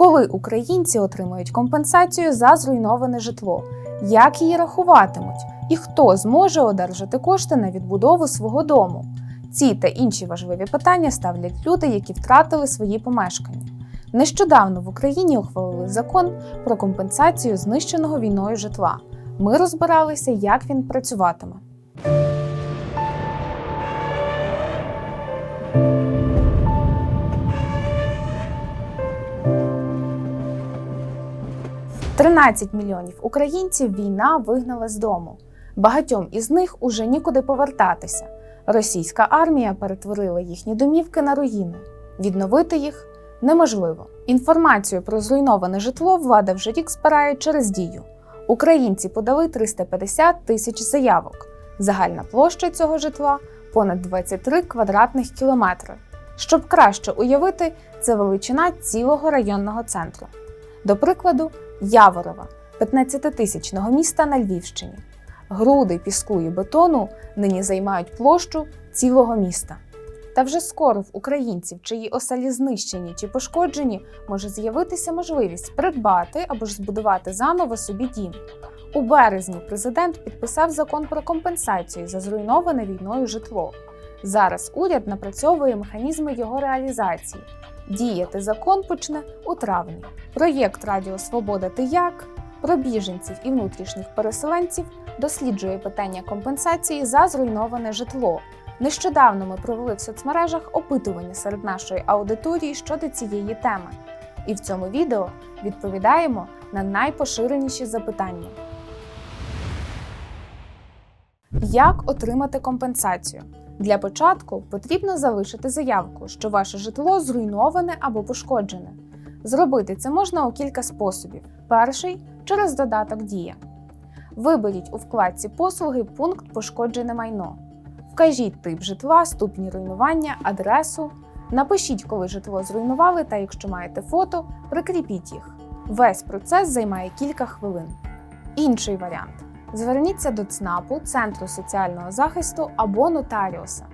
Коли українці отримують компенсацію за зруйноване житло, як її рахуватимуть, і хто зможе одержати кошти на відбудову свого дому? Ці та інші важливі питання ставлять люди, які втратили свої помешкання. Нещодавно в Україні ухвалили закон про компенсацію знищеного війною житла. Ми розбиралися, як він працюватиме. «13 мільйонів українців війна вигнала з дому. Багатьом із них уже нікуди повертатися. Російська армія перетворила їхні домівки на руїни. Відновити їх неможливо. Інформацію про зруйноване житло влада вже рік збирає через дію. Українці подали 350 тисяч заявок. Загальна площа цього житла понад 23 квадратних кілометри. Щоб краще уявити, це величина цілого районного центру. До прикладу, Яворова, 15-тисячного міста на Львівщині. Груди піску і бетону нині займають площу цілого міста. Та вже скоро в українців, чиї оселі знищені чи пошкоджені, може з'явитися можливість придбати або ж збудувати заново собі дім. У березні президент підписав закон про компенсацію за зруйноване війною житло. Зараз уряд напрацьовує механізми його реалізації. Діяти закон почне у травні. Проєкт Радіо Свобода Ти як про біженців і внутрішніх переселенців досліджує питання компенсації за зруйноване житло. Nещодавно ми провели в соцмережах опитування серед нашої аудиторії щодо цієї теми. І в цьому відео відповідаємо на найпоширеніші запитання. Як отримати компенсацію? Для початку потрібно залишити заявку, що ваше житло зруйноване або пошкоджене. Зробити це можна у кілька способів. Перший через додаток Дія. Виберіть у вкладці послуги пункт Пошкоджене майно. Вкажіть тип житла, ступні руйнування, адресу. Напишіть, коли житло зруйнували, та якщо маєте фото, прикріпіть їх. Весь процес займає кілька хвилин. Інший варіант: зверніться до ЦНАПу, Центру соціального захисту або нотаріуса.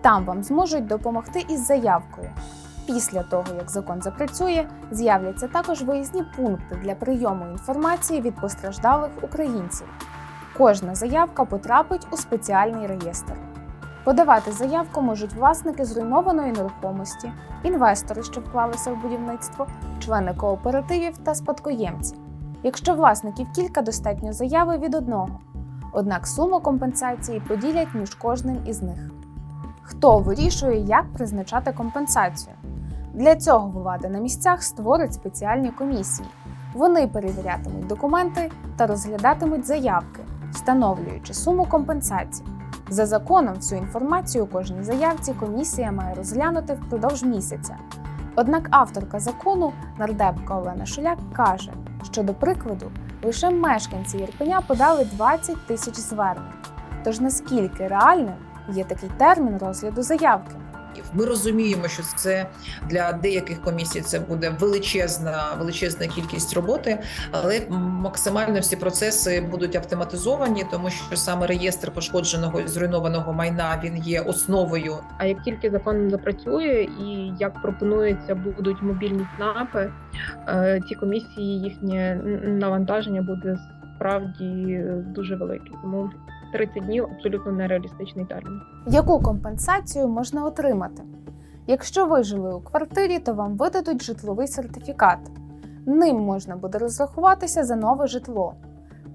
Там вам зможуть допомогти із заявкою. Після того, як закон запрацює, з'являться також виїзні пункти для прийому інформації від постраждалих українців. Кожна заявка потрапить у спеціальний реєстр. Подавати заявку можуть власники зруйнованої нерухомості, інвестори, що вклалися в будівництво, члени кооперативів та спадкоємці. Якщо власників кілька, достатньо заяви від одного. Однак суму компенсації поділять між кожним із них. Хто вирішує, як призначати компенсацію? Для цього влада на місцях створить спеціальні комісії. Вони перевірятимуть документи та розглядатимуть заявки, встановлюючи суму компенсації. За законом, всю інформацію у кожній заявці комісія має розглянути впродовж місяця. Однак авторка закону, нардепка Олена Шуляк, каже, що, до прикладу, лише мешканці Єрпеня подали 20 тисяч звернень. Тож наскільки реальним є такий термін розгляду заявки? Ми розуміємо, що це для деяких комісій це буде величезна величезна кількість роботи, але максимально всі процеси будуть автоматизовані, тому що саме реєстр пошкодженого і зруйнованого майна він є основою. А як тільки закон запрацює і як пропонується, будуть мобільні ЦНАПи, е, ці комісії їхнє навантаження буде справді дуже велике. Тому 30 днів абсолютно нереалістичний термін. Яку компенсацію можна отримати? Якщо ви жили у квартирі, то вам видадуть житловий сертифікат. Ним можна буде розрахуватися за нове житло.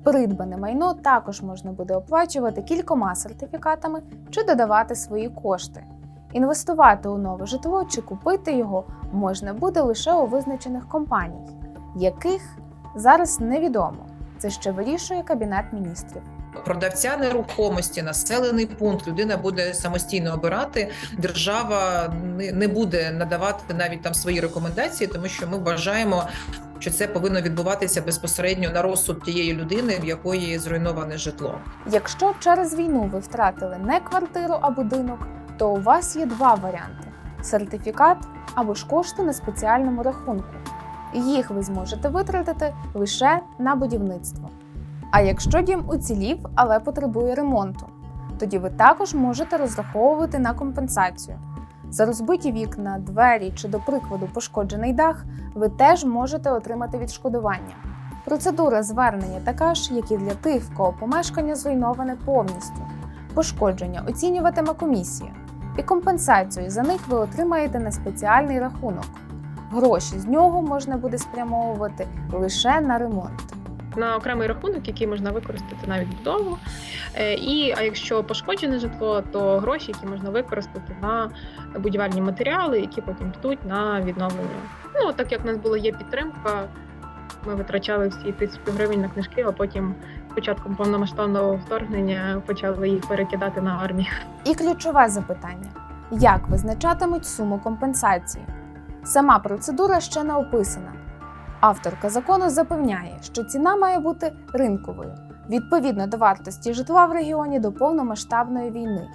Придбане майно також можна буде оплачувати кількома сертифікатами чи додавати свої кошти. Інвестувати у нове житло чи купити його можна буде лише у визначених компаній, яких зараз невідомо. Це ще вирішує Кабінет міністрів продавця нерухомості, населений пункт, людина буде самостійно обирати. Держава не буде надавати навіть там свої рекомендації, тому що ми вважаємо, що це повинно відбуватися безпосередньо на розсуд тієї людини, в якої зруйноване житло. Якщо через війну ви втратили не квартиру, а будинок, то у вас є два варіанти: сертифікат або ж кошти на спеціальному рахунку. Їх ви зможете витратити лише на будівництво. А якщо дім уцілів, але потребує ремонту, тоді ви також можете розраховувати на компенсацію. За розбиті вікна, двері чи, до прикладу, пошкоджений дах, ви теж можете отримати відшкодування. Процедура звернення така ж, як і для тих, в кого помешкання зруйноване повністю. Пошкодження оцінюватиме комісія, і компенсацію за них ви отримаєте на спеціальний рахунок. Гроші з нього можна буде спрямовувати лише на ремонт. На окремий рахунок, який можна використати навіть вдома. Е, І а якщо пошкоджене житло, то гроші, які можна використати на будівельні матеріали, які потім підуть на відновлення. Ну так як в нас було є підтримка, ми витрачали всі тисячу гривень на книжки, а потім початком повномасштабного вторгнення почали їх перекидати на армію. І ключове запитання: як визначатимуть суму компенсації? Сама процедура ще не описана. Авторка закону запевняє, що ціна має бути ринковою, відповідно до вартості житла в регіоні до повномасштабної війни.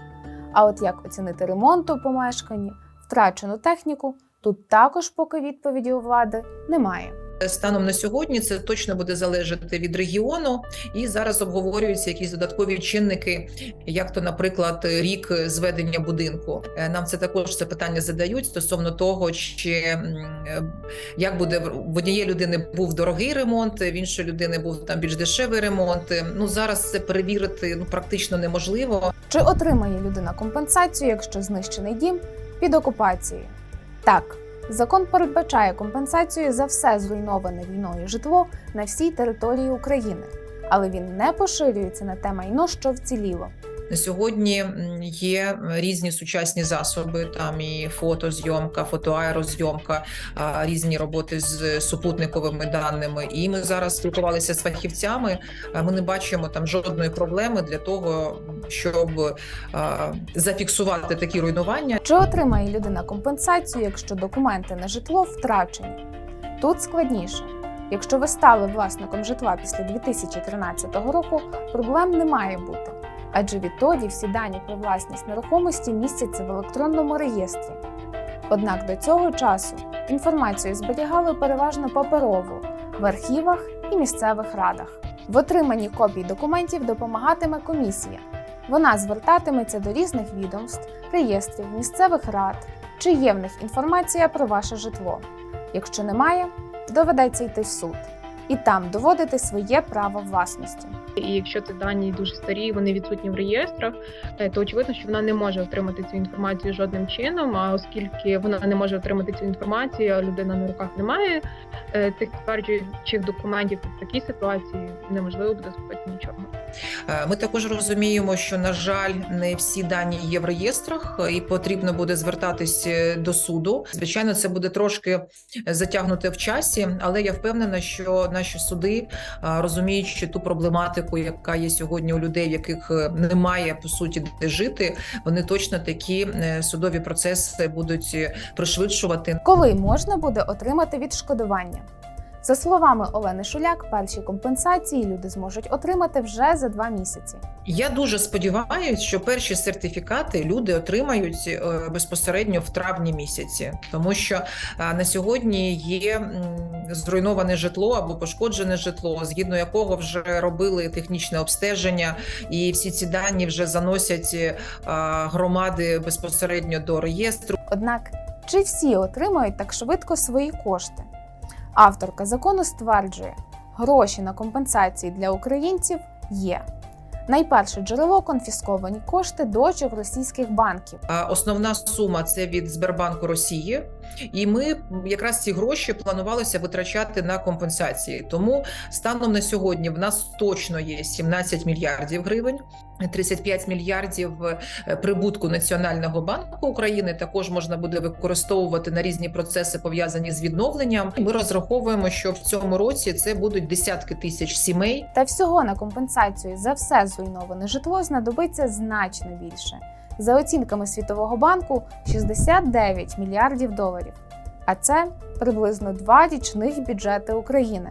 А от як оцінити ремонт у помешканні, втрачену техніку, тут також поки відповіді у влади немає. Станом на сьогодні це точно буде залежати від регіону, і зараз обговорюються якісь додаткові чинники, як то, наприклад, рік зведення будинку. Е, Нам це також це питання задають стосовно того, чи е, як буде в однієї людини був дорогий ремонт, в іншої людини був там більш дешевий ремонт. Е, Ну зараз це перевірити ну практично неможливо. Чи отримає людина компенсацію, якщо знищений дім під окупацією? Так, закон передбачає компенсацію за все зруйноване війною житло на всій території України, але він не поширюється на те майно, що вціліло. На сьогодні є різні сучасні засоби, там і фотозйомка, фотоаерозйомка, різні роботи з супутниковими даними. І ми зараз спілкувалися з фахівцями. Ми не бачимо там жодної проблеми для того, щоб зафіксувати такі руйнування. Чи отримає людина компенсацію, якщо документи на житло втрачені? Тут складніше. Якщо ви стали власником житла після 2013 року, проблем не має бути, адже відтоді всі дані про власність нерухомості містяться в електронному реєстрі. Однак до цього часу інформацію зберігали переважно паперово в архівах і місцевих радах. В отриманні копій документів допомагатиме комісія. Вона звертатиметься до різних відомств, реєстрів, місцевих рад, чи є в них інформація про ваше житло. Якщо немає, доведеться йти в суд і там доводити своє право власності. І якщо ці дані дуже старі, вони відсутні в реєстрах, е, то очевидно, що вона не може отримати цю інформацію жодним чином. А оскільки вона не може отримати цю інформацію, а людина на руках не має е, тих підтверджуючих документів, то в такій ситуації неможливо буде зробити нічого. Е, Ми також розуміємо, що на жаль, не всі дані є в реєстрах, і потрібно буде звертатись е, до суду. Звичайно, це буде трошки затягнуте в часі, але я впевнена, що наші суди а, розуміючи ту проблематику, яка є сьогодні у людей, в яких е, немає по суті де жити, вони точно такі е, судові процеси будуть е, пришвидшувати. Коли можна буде отримати відшкодування? За словами Олени Шуляк, перші компенсації люди зможуть отримати вже за два місяці. Я дуже сподіваюся, що перші сертифікати люди отримають е, безпосередньо в травні місяці, тому що е, на сьогодні є зруйноване житло або пошкоджене житло, згідно якого вже робили технічне обстеження, і всі ці дані вже заносять е, громади безпосередньо до реєстру. Однак, чи всі отримають так швидко свої кошти? Авторка закону стверджує, гроші на компенсації для українців є. Найперше джерело конфісковані кошти дочок російських банків. Основна сума це від Сбербанку Росії, і ми якраз ці гроші планувалося витрачати на компенсації. Тому станом на сьогодні в нас точно є 17 мільярдів гривень. 35 мільярдів е, прибутку Національного банку України також можна буде використовувати на різні процеси пов'язані з відновленням. Ми розраховуємо, що в цьому році це будуть десятки тисяч сімей, Та всього на компенсацію за все зруйноване житло знадобиться значно більше. За оцінками Світового банку 69 мільярдів доларів. А це приблизно два річних бюджети України.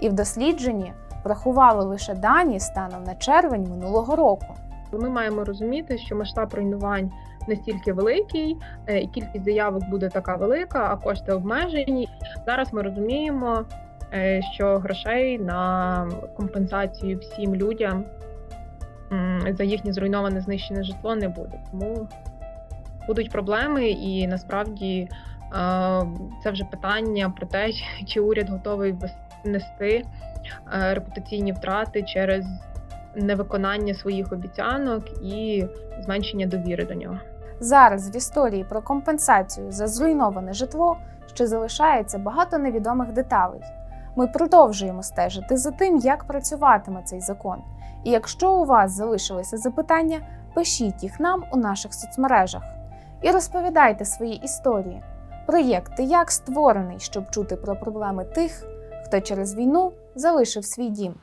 І в дослідженні врахували лише дані станом на червень минулого року. Ми маємо розуміти, що масштаб руйнувань настільки великий, е, і кількість заявок буде така велика, а кошти обмежені. Зараз ми розуміємо, е, що грошей на компенсацію всім людям за їхнє зруйноване знищене житло не буде. Тому будуть проблеми, і насправді е, це вже питання про те, чи уряд готовий нести е, репутаційні втрати через невиконання своїх обіцянок і зменшення довіри до нього. Зараз в історії про компенсацію за зруйноване житло ще залишається багато невідомих деталей. Ми продовжуємо стежити за тим, як працюватиме цей закон. І якщо у вас залишилися запитання, пишіть їх нам у наших соцмережах і розповідайте свої історії. Проєкт як створений, щоб чути про проблеми тих, хто через війну залишив свій дім.